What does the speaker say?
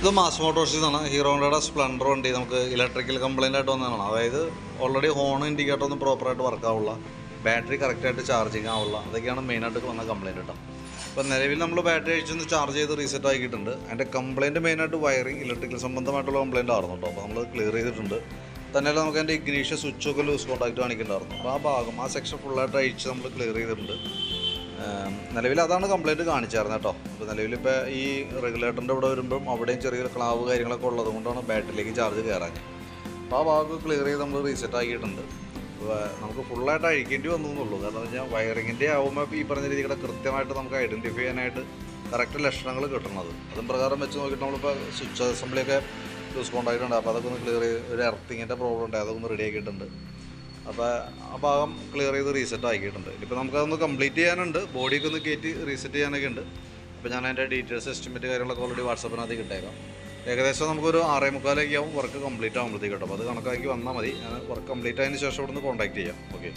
ഇത് മാസ് മോട്ടോഴ്സിൽ നിന്നാണ് ഹീറോ ഹോണ്ടയുടെ സ്പ്ലെൻഡർ വണ്ടി. നമുക്ക് ഇലക്ട്രിക്കൽ കംപ്ലൈന്റ് ആയിട്ട് വന്നതാണ്. അതായത് ഓൾറെഡി ഹോൺ ഇൻഡിക്കേറ്റർ ഒന്നും പ്രോപ്പറായിട്ട് വർക്ക് ആവില്ല ബാറ്ററി കറക്റ്റായിട്ട് ചാർജിങ് ആവില്ല അതൊക്കെയാണ് മെയിനായിട്ട് വന്ന കംപ്ലൈന്റ് കേട്ടോ അപ്പോൾ നിലവിൽ നമ്മൾ ബാറ്ററി അഴിച്ചൊന്ന് ചാർജ് ചെയ്ത് റീസെറ്റ് ആക്കിയിട്ടുണ്ട്. അതിന്റെ കംപ്ലൈന്റ് മെയിനായിട്ട് വയറിങ് ഇലക്ട്രിക്കൽ സംബന്ധമായിട്ടുള്ള കംപ്ലൈന്റ് ആയിരുന്നു കേട്ടോ അപ്പോൾ നമ്മൾ ക്ലിയർ ചെയ്തിട്ടുണ്ട്. തന്നെയല്ല നമുക്ക് അതിന്റെ ഇഗ്നീഷ്യ സ്വിച്ചൊക്കെ ലൂസ് കോൺടാക്റ്റ് കാണിക്കുന്നുണ്ടായിരുന്നു. അപ്പോൾ ആ ഭാഗം ആ സെക്ഷൻ ഫുള്ളായിട്ട് അഴിച്ച് നമ്മൾ ക്ലിയർ ചെയ്തിട്ടുണ്ട്. നിലവിൽ അതാണ് കംപ്ലൈന്റ് കാണിച്ചായിരുന്നത് കേട്ടോ അപ്പോൾ നിലവിലിപ്പോൾ ഈ റെഗുലേറ്ററിന്റെ ഇവിടെ വരുമ്പം അവിടെയും ചെറിയ ക്ലാവ് കാര്യങ്ങളൊക്കെ ഉള്ളത് കൊണ്ടാണ് ബാറ്ററിയിലേക്ക് ചാർജ് കയറാൻ അപ്പോൾ ആ ഭാഗം ക്ലിയർ ചെയ്ത് നമ്മൾ റീസെറ്റ് ആക്കിയിട്ടുണ്ട്. നമുക്ക് ഫുള്ളായിട്ട് അഴിക്കേണ്ടി വന്നു എന്നുള്ളൂ. കാരണം വെച്ചാൽ വയറിങ്ങിന്റെ ആവുമ്പോൾ ഈ പറഞ്ഞ രീതിയുടെ കൃത്യമായിട്ട് നമുക്ക് ഐഡന്റിഫൈ ചെയ്യാനായിട്ട് കറക്റ്റ് ലക്ഷണങ്ങൾ കിട്ടുന്നത് അതും പ്രകാരം വെച്ച് നോക്കിയിട്ട് നമ്മളിപ്പോൾ സ്വിച്ച് അസംബ്ലിയൊക്കെ ലൂസ് കോണ്ടാക്റ്റ് ഉണ്ട് അപ്പോൾ അതൊക്കെ ഒന്ന് ക്ലിയർ ചെയ്ത് ഒരു എർത്തിങ്ങിന്റെ പ്രോബ്ലം ഉണ്ട്. അതൊക്കെ ഒന്ന് റെഡി ആക്കിയിട്ടുണ്ട്. അപ്പോൾ ആ ഭാഗം ക്ലിയർ ചെയ്ത് റീസെറ്റ് ആക്കിയിട്ടുണ്ട്. ഇപ്പോൾ നമുക്കതൊന്ന് കംപ്ലീറ്റ് ചെയ്യാനുണ്ട്. ബോഡിയൊക്കെ ഒന്ന് കയറ്റി റീസെറ്റ് ചെയ്യാനൊക്കെ ഉണ്ട്. അപ്പോൾ ഞാൻ അതിന്റെ ഡീറ്റെയിൽസ് എസ്റ്റിമേറ്റ് കാര്യങ്ങളൊക്കെ ഓൾറെഡി വാട്സപ്പിനകത്ത് കിട്ടേക്കാം ഏകദേശം നമുക്കൊരു ആറേ മുക്കാലൊക്കെ ആവും വർക്ക് കംപ്ലീറ്റ് ആകുമ്പോഴത്തേക്ക് കേട്ടോ. അപ്പോൾ അത് കണക്കാക്കി വന്നാൽ മതി. ഞാൻ വർക്ക് കംപ്ലീറ്റ് ആയതിന് ശേഷം ഇവിടെ നിന്ന് കോൺടാക്ട് ചെയ്യാം. ഓക്കെ